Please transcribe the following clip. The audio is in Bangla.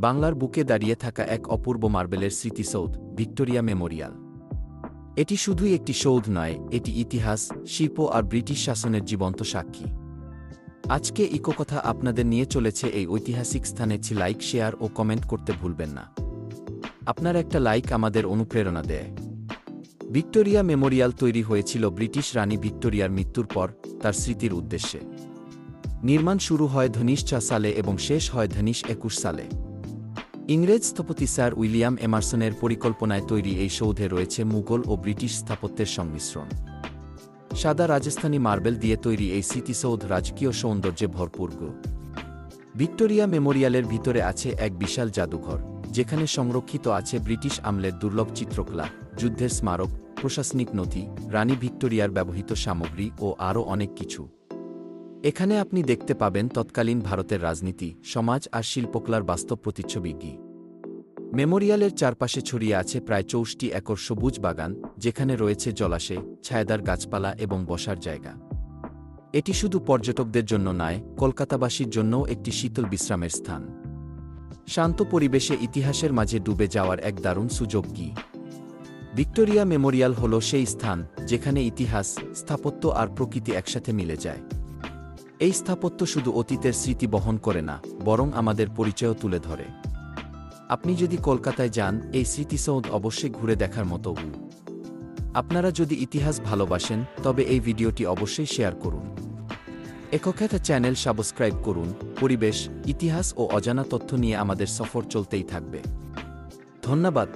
বাংলার বুকে দাঁড়িয়ে থাকা এক অপূর্ব মার্বেলের স্মৃতিসৌধ, ভিক্টোরিয়া মেমোরিয়াল। এটি শুধুই একটি সৌধ নয়, এটি ইতিহাস, শিল্প আর ব্রিটিশ শাসনের জীবন্ত সাক্ষী। আজকে ইকোকথা আপনাদের নিয়ে চলেছে এই ঐতিহাসিক স্থানে লাইক, শেয়ার ও কমেন্ট করতে ভুলবেন না। আপনার একটা লাইক আমাদের অনুপ্রেরণা দেয়। ভিক্টোরিয়া মেমোরিয়াল তৈরি হয়েছিল ব্রিটিশ রানী ভিক্টোরিয়ার মৃত্যুর পর, তার স্মৃতির উদ্দেশ্যে। নির্মাণ শুরু হয় ধনিশ ছ সালে এবং শেষ হয় ধনিশ একুশ সালে। ইংরেজ স্থপতি স্যার উইলিয়াম এমারসনের পরিকল্পনায় তৈরি এই সৌধে রয়েছে মুঘল ও ব্রিটিশ স্থাপত্যের সংমিশ্রণ। সাদা রাজস্থানী মার্বেল দিয়ে তৈরি এই স্মৃতিসৌধ রাজকীয় সৌন্দর্যে ভরপুর ভিক্টোরিয়া মেমোরিয়ালের ভিতরে আছে এক বিশাল জাদুঘর, যেখানে সংরক্ষিত আছে ব্রিটিশ আমলের দুর্লভ চিত্রকলা, যুদ্ধের স্মারক, প্রশাসনিক নথি, রানী ভিক্টোরিয়ার ব্যবহৃত সামগ্রী ও আরও অনেক কিছু। এখানে আপনি দেখতে পাবেন তৎকালীন ভারতের রাজনীতি, সমাজ আর শিল্পকলার বাস্তব প্রতিচ্ছবি প্রতিচ্ছবিজ্ঞী মেমোরিয়ালের চারপাশে ছড়িয়ে আছে প্রায় চৌষট্টি একর সবুজ বাগান, যেখানে রয়েছে জলাশয়, ছায়াদার গাছপালা এবং বসার জায়গা। এটি শুধু পর্যটকদের জন্য নয়, কলকাতাবাসীর জন্যও একটি শীতল বিশ্রামের স্থান। শান্ত পরিবেশে ইতিহাসের মাঝে ডুবে যাওয়ার এক দারুণ সুযোগ কি? ভিক্টোরিয়া মেমোরিয়াল হল সেই স্থান, যেখানে ইতিহাস, স্থাপত্য আর প্রকৃতি একসাথে মিলে যায়। এই স্থাপত্য শুধু অতীতের স্মৃতি বহন করে না, বরং আমাদের পরিচয়ও তুলে ধরে। আপনি যদি কলকাতায় যান, এই স্মৃতিসৌধ অবশ্যই ঘুরে দেখার মতো। আপনারা যদি ইতিহাস ভালোবাসেন, তবে এই ভিডিওটি অবশ্যই শেয়ার করুন। একক চ্যানেল সাবস্ক্রাইব করুন, পরিবেশ, ইতিহাস ও অজানা তথ্য নিয়ে আমাদের সফর চলতেই থাকবে। ধন্যবাদ।